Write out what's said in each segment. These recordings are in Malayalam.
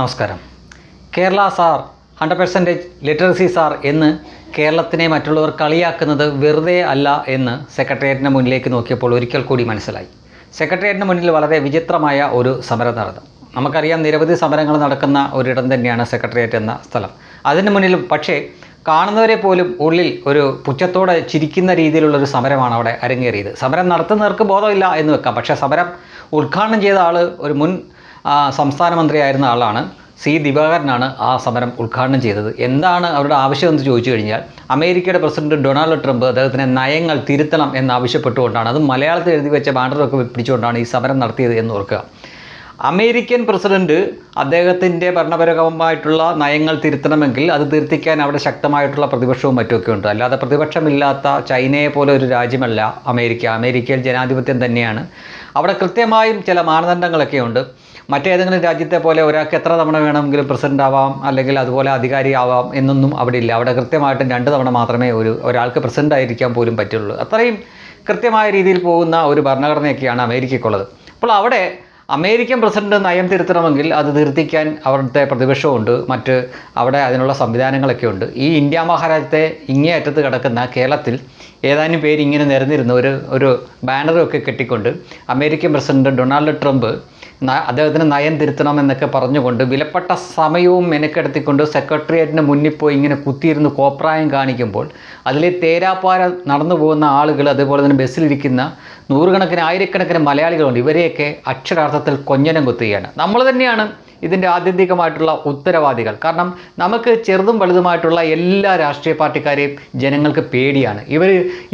നമസ്കാരം. Kerala sir hundred percentage literacy sir എന്ന് കേരളത്തിനെ മറ്റുള്ളവർ കളിയാക്കുന്നത് വെറുതെ അല്ല എന്ന് സെക്രട്ടേറിയറ്റിന് മുന്നിലേക്ക് നോക്കിയപ്പോൾ ഒരിക്കൽ കൂടി മനസ്സിലായി. സെക്രട്ടേറിയറ്റിന് മുന്നിൽ വളരെ വിചിത്രമായ ഒരു സമരം നടന്നു. നമുക്കറിയാം നിരവധി സമരങ്ങൾ നടക്കുന്ന ഒരിടം തന്നെയാണ് സെക്രട്ടേറിയറ്റ് എന്ന സ്ഥലം. അതിന് മുന്നിൽ പക്ഷേ കാണുന്നവരെ പോലും ഉള്ളിൽ ഒരു പുച്ഛത്തോടെ ചിരിക്കുന്ന രീതിയിലുള്ളൊരു സമരമാണ് അവിടെ അരങ്ങേറിയത്. സമരം നടത്തുന്നവർക്ക് ബോധമില്ല എന്ന് വെക്കാം. പക്ഷേ സമരം ഉദ്ഘാടനം ചെയ്ത ആൾ ഒരു മുൻ സംസ്ഥാന മന്ത്രിയായിരുന്ന ആളാണ് സി ദിവാകരനാണ് ആ സമരം ഉദ്ഘാടനം ചെയ്തത്. എന്താണ് അവരുടെ ആവശ്യം എന്ന് ചോദിച്ചു കഴിഞ്ഞാൽ അമേരിക്കയുടെ പ്രസിഡന്റ് ഡൊണാൾഡ് ട്രംപ് അദ്ദേഹത്തിന്റെ നയങ്ങൾ തിരുത്തണം എന്നാവശ്യപ്പെട്ടുകൊണ്ടാണ് അത് മലയാളത്തിൽ എഴുതി വെച്ച ബാനറൊക്കെ പിടിച്ചുകൊണ്ടാണ് ഈ സമരം നടത്തിയത് എന്ന് ഓർക്കുക. അമേരിക്കൻ പ്രസിഡന്റ് അദ്ദേഹത്തിന്റെ ഭരണപരമായിട്ടുള്ള നയങ്ങൾ തിരുത്തണമെങ്കിൽ അത് തിരുത്തിക്കാൻ അവിടെ ശക്തമായിട്ടുള്ള പ്രതിപക്ഷവും മറ്റുമൊക്കെ ഉണ്ട്. അല്ലാതെ പ്രതിപക്ഷമില്ലാത്ത ചൈനയെ പോലെ ഒരു രാജ്യമല്ല അമേരിക്ക. അമേരിക്കയിൽ ജനാധിപത്യം തന്നെയാണ്. അവിടെ കൃത്യമായും ചില മാനദണ്ഡങ്ങളൊക്കെ ഉണ്ട്. മറ്റേതെങ്കിലും രാജ്യത്തെ പോലെ ഒരാൾക്ക് എത്ര തവണ വേണമെങ്കിലും പ്രസിഡന്റ് ആവാം അല്ലെങ്കിൽ അതുപോലെ അധികാരി ആവാം എന്നൊന്നും അവിടെ ഇല്ല. അവിടെ കൃത്യമായിട്ടും രണ്ട് തവണ മാത്രമേ ഒരു ഒരാൾക്ക് പ്രസിഡന്റ് ആയിരിക്കാൻ പോലും പറ്റുള്ളൂ. അത്രയും കൃത്യമായ രീതിയിൽ പോകുന്ന ഒരു ഭരണഘടനയൊക്കെയാണ് അമേരിക്കയ്ക്കുള്ളത്. അപ്പോൾ അവിടെ അമേരിക്കൻ പ്രസിഡന്റ് നയം തിരുത്തണമെങ്കിൽ അത് തിരുത്തിക്കാൻ അവിടുത്തെ പ്രതിപക്ഷമുണ്ട് മറ്റ് അവിടെ അതിനുള്ള സംവിധാനങ്ങളൊക്കെ ഉണ്ട്. ഈ ഇന്ത്യ മഹാരാജ്യത്തെ ഇങ്ങേ അറ്റത്ത് കിടക്കുന്ന കേരളത്തിൽ ഏതാനും പേര് ഇങ്ങനെ നിരന്നിരുന്ന ഒരു ഒരു ബാനറൊക്കെ കെട്ടിക്കൊണ്ട് അമേരിക്കൻ പ്രസിഡന്റ് ഡൊണാൾഡ് ട്രംപ് അദ്ദേഹത്തിന് നയം തിരുത്തണമെന്നൊക്കെ പറഞ്ഞുകൊണ്ട് വിലപ്പെട്ട സമയവും മെനക്കെടുത്തിക്കൊണ്ട് സെക്രട്ടേറിയറ്റിന് മുന്നിൽ പോയി ഇങ്ങനെ കുത്തിയിരുന്ന് കോപ്രായം കാണിക്കുമ്പോൾ അതിലെ തേരാപ്പാര നടന്നു പോകുന്ന ആളുകൾ അതുപോലെ തന്നെ ബസ്സിലിരിക്കുന്ന നൂറുകണക്കിന് ആയിരക്കണക്കിന് മലയാളികളുണ്ട്. ഇവരെയൊക്കെ അക്ഷരാർത്ഥത്തിൽ കൊഞ്ഞനം കുത്തുകയാണ്. നമ്മൾ തന്നെയാണ് ഇതിന്റെ ആത്യന്തികമായിട്ടുള്ള ഉത്തരവാദികൾ. കാരണം നമുക്ക് ചെറുതും വലുതുമായിട്ടുള്ള എല്ലാ രാഷ്ട്രീയ പാർട്ടിക്കാരെയും ജനങ്ങൾക്ക് പേടിയാണ്. ഇവർ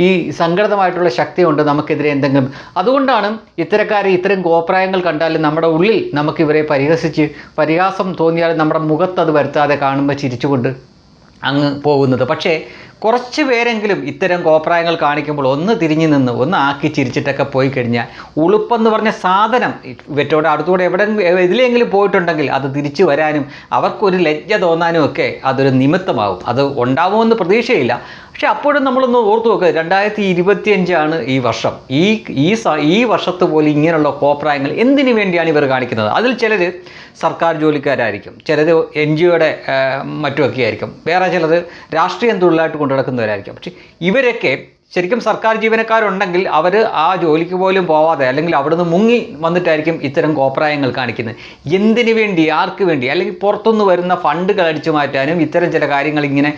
ഈ സംഘടിതമായിട്ടുള്ള ശക്തി കൊണ്ട് നമുക്കെതിരെ എന്തെങ്കിലും. അതുകൊണ്ടാണ് ഇത്തരക്കാരെ ഇത്തരം കോപ്രായങ്ങൾ കണ്ടാലും നമ്മുടെ ഉള്ളിൽ നമുക്ക് ഇവരെ പരിഹസിച്ച് പരിഹാസം തോന്നിയാലും നമ്മുടെ മുഖത്ത് അത് വരുത്താതെ കാണുമ്പോൾ ചിരിച്ചുകൊണ്ട് അങ്ങ് പോകുന്നത്. പക്ഷേ കുറച്ച് പേരെങ്കിലും ഇത്തരം കോപ്രായങ്ങൾ കാണിക്കുമ്പോൾ ഒന്ന് തിരിഞ്ഞു നിന്ന് ഒന്ന് ആക്കി ചിരിച്ചിട്ടൊക്കെ പോയി കഴിഞ്ഞാൽ ഉളുപ്പെന്ന് പറഞ്ഞ സാധനം ഇവറ്റോട് അടുത്തൂടെ എവിടെ ഇതിലെങ്കിലും പോയിട്ടുണ്ടെങ്കിൽ അത് തിരിച്ചു വരാനും അവർക്കൊരു ലജ്ജ തോന്നാനും ഒക്കെ അതൊരു നിമിത്തമാകും അത് ഉണ്ടാവുമെന്ന് പ്രതീക്ഷയില്ല. പക്ഷെ അപ്പോഴും നമ്മളൊന്ന് ഓർത്തു നോക്കുക രണ്ടായിരത്തി ഇരുപത്തിയഞ്ചാണ് ഈ വർഷം. ഈ ഈ ഈ വർഷത്ത് പോലും ഇങ്ങനെയുള്ള കോപ്രായങ്ങൾ എന്തിനു വേണ്ടിയാണ് ഇവർ കാണിക്കുന്നത്? അതിൽ ചിലർ സർക്കാർ ജോലിക്കാരായിരിക്കും ചിലത് എൻ ജി ഒയുടെ മറ്റുമൊക്കെ ആയിരിക്കും. വേറെ ചിലത് രാഷ്ട്രീയം തൊഴിലായിട്ട് കൊണ്ടു നടക്കുന്നവരായിരിക്കും പക്ഷേ ഇവരൊക്കെ ശരിക്കും സർക്കാർ ജീവനക്കാരുണ്ടെങ്കിൽ അവർ ആ ജോലിക്ക് പോലും പോവാതെ അല്ലെങ്കിൽ അവിടുന്ന് മുങ്ങി വന്നിട്ടായിരിക്കും ഇത്തരം കോപ്രായങ്ങൾ കാണിക്കുന്നത്. എന്തിനു വേണ്ടി ആർക്ക് വേണ്ടി? അല്ലെങ്കിൽ പുറത്തുനിന്ന് വരുന്ന ഫണ്ടുകൾ അടിച്ചു മാറ്റാനും ഇത്തരം ചില കാര്യങ്ങൾ ഇങ്ങനെ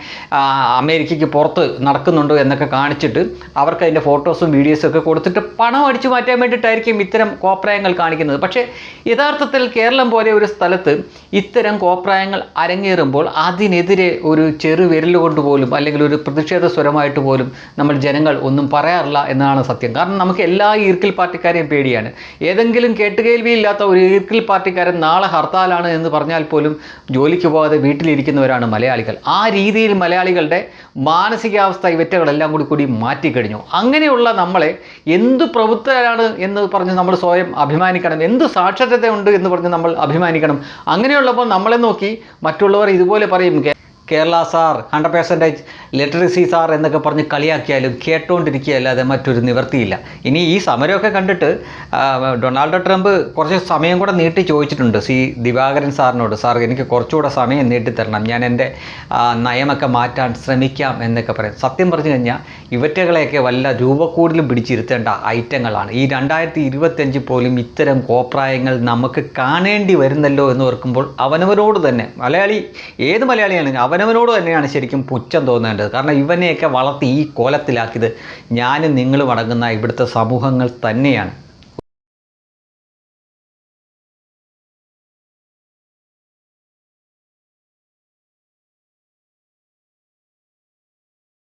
അമേരിക്കയ്ക്ക് പുറത്ത് നടക്കുന്നുണ്ടോ എന്നൊക്കെ കാണിച്ചിട്ട് അവർക്ക് അതിന്റെ ഫോട്ടോസും വീഡിയോസും ഒക്കെ കൊടുത്തിട്ട് പണം അടിച്ചു മാറ്റാൻ വേണ്ടിയിട്ടായിരിക്കും ഇത്തരം കോപ്രായങ്ങൾ കാണിക്കുന്നത്. പക്ഷേ യഥാർത്ഥത്തിൽ കേരളം പോലെ ഒരു സ്ഥലത്ത് ഇത്തരം കോപ്രായങ്ങൾ അരങ്ങേറുമ്പോൾ അതിനെതിരെ ഒരു ചെറു വിരലുകൊണ്ട് പോലും അല്ലെങ്കിൽ ഒരു പ്രതിഷേധ സ്വരമായിട്ട് പോലും നമ്മൾ ജനങ്ങൾ ഒന്നും പറയാറില്ല എന്നതാണ് സത്യം. കാരണം നമുക്ക് എല്ലാ ഈർക്കിൽ പാർട്ടിക്കാരെയും പേടിയാണ്. ഏതെങ്കിലും കേട്ടുകേൽവിയില്ലാത്ത ഒരു ഈർക്കിൽ പാർട്ടിക്കാരൻ നാളെ ഹർത്താലാണ് എന്ന് പറഞ്ഞാൽ പോലും ജോലിക്ക് പോകാതെ വീട്ടിലിരിക്കുന്നവരാണ് മലയാളികൾ. ആ രീതിയിൽ മലയാളികളുടെ മാനസികാവസ്ഥ ഇവറ്റകളെല്ലാം കൂടി കൂടി മാറ്റിക്കഴിഞ്ഞു. അങ്ങനെയുള്ള നമ്മളെ എന്ത് പ്രബുദ്ധരാണ് എന്ന് പറഞ്ഞ് നമ്മൾ സ്വയം അഭിമാനിക്കണം. എന്ത് സാക്ഷരതയുണ്ട് എന്ന് പറഞ്ഞ് നമ്മൾ അഭിമാനിക്കണം. അങ്ങനെയുള്ളപ്പോൾ നമ്മളെ നോക്കി മറ്റുള്ളവർ ഇതുപോലെ പറയും "കേ- Kerala sir hundred percentage literacy sir എന്നൊക്കെ പറഞ്ഞ് കളിയാക്കിയാലും കേട്ടുകൊണ്ടിരിക്കുകയല്ലാതെ മറ്റൊരു നിവർത്തിയില്ല ഇനി ഈ സമരമൊക്കെ കണ്ടിട്ട് ഡൊണാൾഡോ ട്രംപ് കുറച്ച് സമയം കൂടെ നീട്ടി ചോദിച്ചിട്ടുണ്ട് സി ദിവാകരൻ സാറിനോട്. സാർ എനിക്ക് കുറച്ചുകൂടെ സമയം നീട്ടിത്തരണം. ഞാൻ എന്റെ നയമൊക്കെ മാറ്റാൻ ശ്രമിക്കാം എന്നൊക്കെ പറയും. സത്യം പറഞ്ഞു കഴിഞ്ഞാൽ ഇവറ്റകളെയൊക്കെ വല്ല രൂപക്കൂടിലും പിടിച്ചിരുത്തേണ്ട ഐറ്റങ്ങളാണ്. ഈ രണ്ടായിരത്തി ഇരുപത്തഞ്ച് പോലും ഇത്തരം കോപ്രായങ്ങൾ നമുക്ക് കാണേണ്ടി വരുന്നല്ലോ എന്ന് ഓർക്കുമ്പോൾ അവനവനോട് തന്നെ മലയാളി ഏത് മലയാളിയാണ് അവനവനോട് തന്നെയാണ് ശരിക്കും പുച്ഛം തോന്നേണ്ടത്. കാരണം ഇവനെയൊക്കെ വളർത്തി ഈ കോലത്തിലാക്കിയത് ഞാനും നിങ്ങളും അടങ്ങുന്ന ഇവിടുത്തെ സമൂഹങ്ങൾ തന്നെയാണ്.